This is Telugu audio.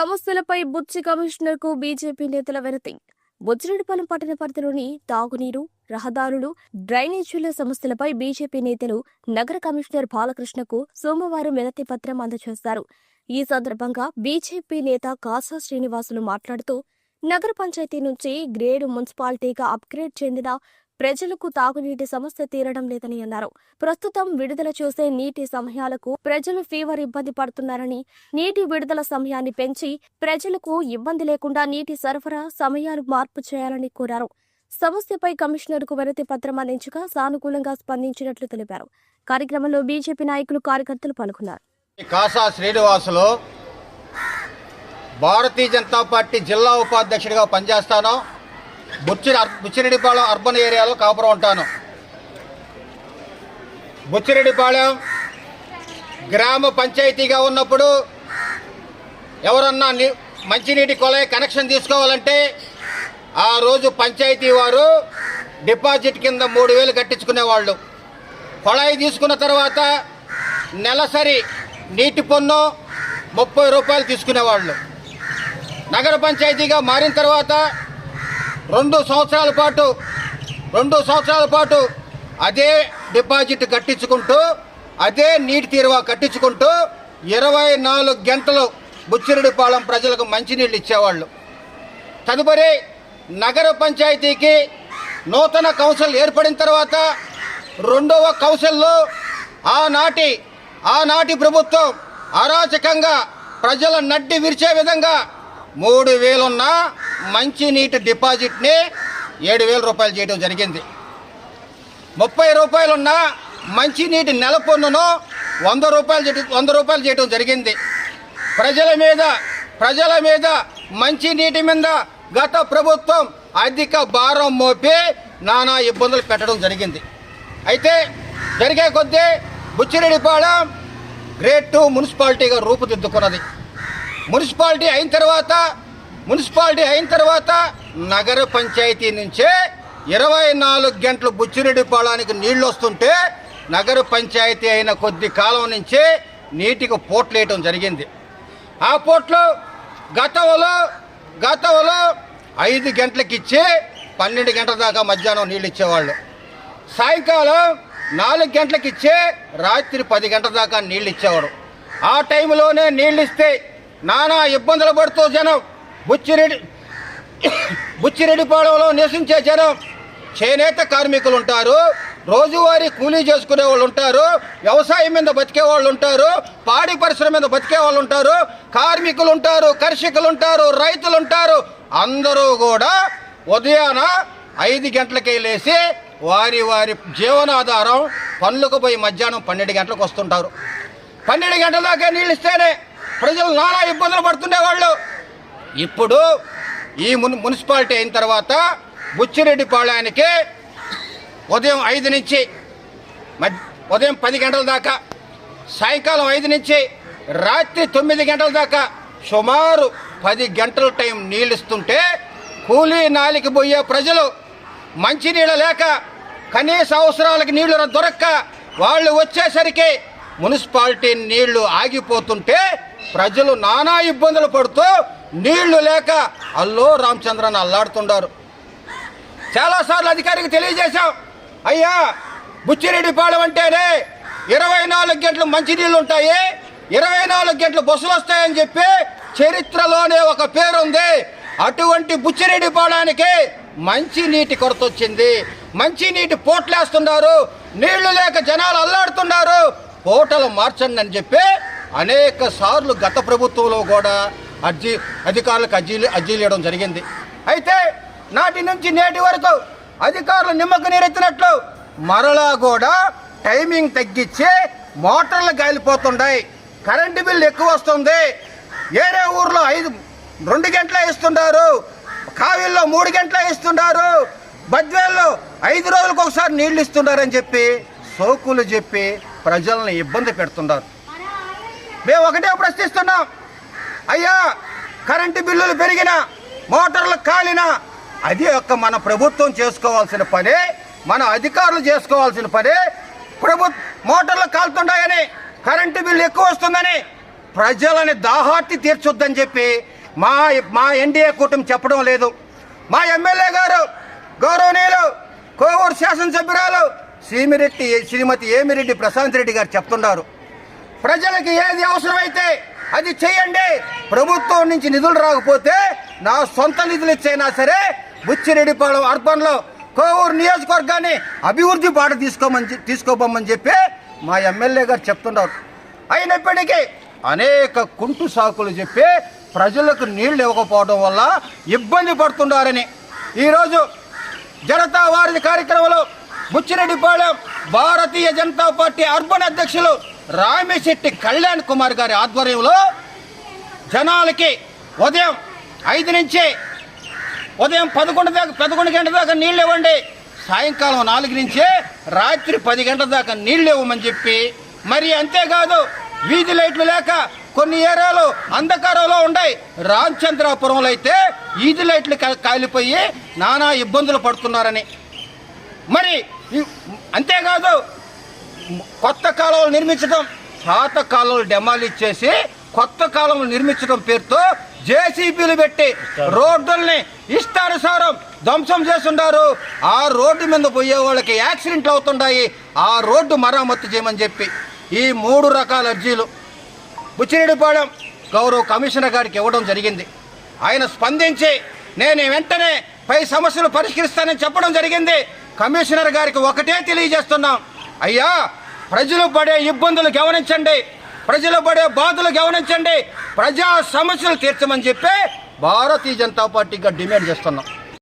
సమస్యలపై బుచ్చి కమిషనర్కు బీజేపీ నేతల వెరతి బుచ్చిరెడ్డిపాలెం పట్టణ పరిధిలోని తాగునీరు రహదారులు డ్రైనేజీల సమస్యలపై బీజేపీ నేతలు నగర కమిషనర్ బాలకృష్ణకు సోమవారం వినతి పత్రం అందజేశారు. ఈ సందర్భంగా బీజేపీ నేత కాసా శ్రీనివాసులు మాట్లాడుతూ నగర పంచాయతీ నుంచి గ్రేడ్ మున్సిపాలిటీగా అప్గ్రేడ్ చెందిన ప్రజలకు తాగునీటి సమస్య తీరడం లేదని అన్నారు. ప్రస్తుతం విడుదల చేసే నీటి సమయాలకు ప్రజలు ఫీవర్ ఇబ్బంది పడుతున్నారని నీటి విడుదల సమయాన్ని పెంచి ప్రజలకు ఇబ్బంది లేకుండా నీటి సరఫరా సమయాలు మార్పు చేయాలని కోరారు. సమస్యపై కమిషనర్కు వినతి పత్రం అందించగా సానుకూలంగా స్పందించినట్లు తెలిపారు. కార్యక్రమంలో బీజేపీ నాయకులు కార్యకర్తలు పాల్గొన్నారు. కాసా శ్రీనివాసులు భారతీయ జనతా పార్టీ జిల్లా ఉపాధ్యక్షుడిగా పనిచేస్తాను. బుచ్చి బుచ్చిరెడ్డిపాళెం అర్బన్ ఏరియాలో కాపురం ఉంటాను. బుచ్చిరెడ్డిపాళెం గ్రామ పంచాయతీగా ఉన్నప్పుడు ఎవరన్నా మంచినీటి కొలయ కనెక్షన్ తీసుకోవాలంటే ఆ రోజు పంచాయతీ వారు డిపాజిట్ కింద మూడు వేలు కట్టించుకునేవాళ్ళు. కొళాయి తీసుకున్న తర్వాత నెలసరి నీటి పన్ను ముప్పై రూపాయలు తీసుకునేవాళ్ళు. నగర పంచాయతీగా మారిన తర్వాత రెండు సంవత్సరాల పాటు రెండు సంవత్సరాల పాటు అదే డిపాజిట్ కట్టించుకుంటూ అదే నీటి తీరువా కట్టించుకుంటూ ఇరవై నాలుగు గంటలు బుచ్చిరెడ్డిపాలెం ప్రజలకు మంచినీళ్ళు ఇచ్చేవాళ్ళు. తదుపరి నగర పంచాయతీకి నూతన కౌన్సిల్ ఏర్పడిన తర్వాత రెండవ కౌన్సిల్లో ఆనాటి ఆనాటి ప్రభుత్వం అరాచకంగా ప్రజల నడ్డి విరిచే విధంగా మూడు వేలున్న మంచినీటి డిపాజిట్ని ఏడు వేల రూపాయలు చేయడం జరిగింది. ముప్పై రూపాయలున్న మంచినీటి నెల పన్నును వంద రూపాయలు చేయడం- వంద రూపాయలు చేయడం జరిగింది. ప్రజల మీద ప్రజల మీద మంచినీటి మీద గత ప్రభుత్వం అధిక భారం మోపి నానా ఇబ్బందులు పెట్టడం జరిగింది. అయితే జరిగే కొద్దీ బుచ్చిరెడ్డిపాళెం గ్రేడ్ టూ మున్సిపాలిటీగా రూపుదిద్దుకున్నది. మున్సిపాలిటీ అయిన తర్వాత మున్సిపాలిటీ అయిన తర్వాత నగర పంచాయతీ నుంచే ఇరవై నాలుగు గంటలు బుచ్చిరెడ్డిపాళానికి నీళ్ళు వస్తుంటే నగర పంచాయతీ అయిన కొద్ది కాలం నుంచే నీటికి పోట్లు వేయటం జరిగింది. ఆ పోట్లు గతంలో గతంలో ఐదు గంటలకు ఇచ్చి పన్నెండు గంటల దాకా మధ్యాహ్నం నీళ్ళు ఇచ్చేవాళ్ళు. సాయంకాలం నాలుగు గంటలకు ఇచ్చే రాత్రి పది గంటల దాకా నీళ్ళు ఇచ్చేవాడు ఆ టైంలోనే నీళ్ళు ఇస్తే నానా ఇబ్బందులు పడుతూ జనం బుచ్చిరెడ్డి బుచ్చిరెడ్డిపాళెంలో నివసించే జనం చేనేత కార్మికులు ఉంటారు రోజువారీ కూలీ చేసుకునే వాళ్ళు ఉంటారు వ్యవసాయం మీద బతికే వాళ్ళు ఉంటారు పాడి పరిశ్రమ మీద బతికే వాళ్ళు ఉంటారు కార్మికులు ఉంటారు కర్షకులు ఉంటారు రైతులు ఉంటారు అందరూ కూడా ఉదయాన ఐదు గంటలకే లేచి వారి వారి జీవనాధారం పనులకు పోయి మధ్యాహ్నం పన్నెండు గంటలకు వస్తుంటారు. పన్నెండు గంటల దాకా నీళ్ళు ఇస్తేనే ప్రజలు నానా ఇబ్బందులు పడుతుండేవాళ్ళు. ఇప్పుడు ఈ మున్ మున్సిపాలిటీ అయిన తర్వాత బుచ్చిరెడ్డిపాళయానికి ఉదయం ఐదు నుంచి ఉదయం పది గంటల దాకా సాయంకాలం ఐదు నుంచి రాత్రి తొమ్మిది గంటల దాకా సుమారు పది గంటల టైం నీళ్ళు ఇస్తుంటే కూలీ నాలికి పోయే ప్రజలు మంచినీళ్ళు లేక కనీస అవసరాలకు నీళ్ళు దొరక్క వాళ్ళు వచ్చేసరికి మున్సిపాలిటీ నీళ్ళు ఆగిపోతుంటే ప్రజలు నానా ఇబ్బందులు పడుతూ నీళ్ళు లేక అల్లో రామచంద్రన్ అల్లాడుతున్నారు చాలాసార్లు అధికారికి తెలియజేశాం. అయ్యా బుచ్చిరెడ్డిపాళెం అంటేనే ఇరవై నాలుగు గంటలు మంచినీళ్ళు ఉంటాయి ఇరవై నాలుగు గంటలు బస్సులు వస్తాయని చెప్పి చరిత్రలోనే ఒక పేరుంది. అటువంటి బుచ్చిరెడ్డిపాళానికి మంచి నీటి కొరత వచ్చింది మంచి నీటి పోట్లేస్తున్నారు నీళ్ళు లేక జనాలు అల్లాడుతున్నారు. పోటలు మార్చండి అని చెప్పి అనేక సార్లు గత ప్రభుత్వంలో కూడా అర్జీ అధికారులకు అర్జీలు అర్జీలు ఇవ్వడం జరిగింది. అయితే నాటి నుంచి నేటి వరకు అధికారులు నిమ్మకు నీరెత్తినట్లు మరలా కూడా టైమింగ్ తగ్గించి మోటార్లు గాలిపోతున్నాయి కరెంటు బిల్లు ఎక్కువ వస్తుంది. ఏరే ఊర్లో ఐదు రెండు గంటలే ఇస్తున్నారు కావిల్లో మూడు గంటలే ఇస్తున్నారు బద్వేల్లో ఐదు రోజులకు ఒకసారి నీళ్ళు ఇస్తున్నారని చెప్పి సోకులు చెప్పి ప్రజలను ఇబ్బంది పెడుతున్నారు మేము ఒకటే ప్రశ్నిస్తున్నాం. అయ్యా కరెంటు బిల్లులు పెరిగిన మోటార్లు కాలిన అది యొక్క మన ప్రభుత్వం చేసుకోవాల్సిన పని మన అధికారులు చేసుకోవాల్సిన పని ప్రభు మోటార్లు కాలుతున్నాయని కరెంటు బిల్లు ఎక్కువ వస్తుందని ప్రజలని దాహార్తి తీర్చొద్దని చెప్పి మా మా ఎన్డీఏ కూటమి చెప్పడం లేదు. మా ఎమ్మెల్యే గారు గౌరవనీయులు కోవూరు శాసనసభ్యురాలు శ్రీమిరెడ్డి శ్రీమతి ఏమిరెడ్డి ప్రశాంత్ రెడ్డి గారు చెప్తున్నారు. ప్రజలకి ఏది అవసరమైతే అది చేయండి. ప్రభుత్వం నుంచి నిధులు రాకపోతే నా సొంత నిధులు ఇచ్చైనా సరే బుచ్చిరెడ్డిపాళెం అర్బన్లో కోవూరు నియోజకవర్గాన్ని అభివృద్ధి బాట తీసుకోమని తీసుకోబోమని చెప్పి మా ఎమ్మెల్యే గారు చెప్తున్నారు అయినప్పటికీ అనేక కుంటు సాకులు చెప్పి ప్రజలకు నీళ్ళు ఇవ్వకపోవడం వల్ల ఇబ్బంది పడుతున్నారని. ఈరోజు జనతా వారి కార్యక్రమంలో బుచ్చిరెడ్డిపాళెం భారతీయ జనతా పార్టీ అర్బన్ అధ్యక్షులు రామిశెట్టి కళ్యాణ్ కుమార్ గారి ఆధ్వర్యంలో జనాలకి ఉదయం ఐదు నుంచి ఉదయం పదకొండు దాకా పదకొండు గంటల దాకా నీళ్ళు ఇవ్వండి. సాయంకాలం నాలుగు నుంచి రాత్రి పది గంటల దాకా నీళ్ళు ఇవ్వమని చెప్పి మరి అంతేకాదు వీధి లైట్లు లేక కొన్ని ఏరియాలు అంధకారంలో ఉన్నాయి రామచంద్రాపురంలో అయితే వీధి లైట్లు కాలిపోయి నానా ఇబ్బందులు పడుతున్నారని. మరి ఈ- అంతేకాదు కొత్త కాలువలు నిర్మించడం పాత కాలువలు డెమాలిష్ చేసి కొత్త కాలువలు నిర్మించడం పేరుతో జేసీబీలు పెట్టి రోడ్డుల్ని ఇష్టానుసారం ధ్వంసం చేస్తున్నారు ఆ రోడ్డు మీద పోయే వాళ్ళకి యాక్సిడెంట్లు అవుతుంటాయి ఆ రోడ్డు మరమ్మతు చేయమని చెప్పి ఈ మూడు రకాల అర్జీలు బుచ్చిరెడ్డిపాళెం గౌరవ కమిషనర్ గారికి ఇవ్వడం జరిగింది. ఆయన స్పందించి నేను వెంటనే పై సమస్యలు పరిష్కరిస్తానని చెప్పడం జరిగింది. కమిషనర్ గారికి ఒకటే తెలియజేస్తున్నాం. అయ్యా ప్రజలు పడే ఇబ్బందులు గమనించండి. ప్రజలు పడే బాధలు గమనించండి. ప్రజా సమస్యలు తీర్చమని చెప్పి భారతీయ జనతా పార్టీగా డిమాండ్ చేస్తున్నాం.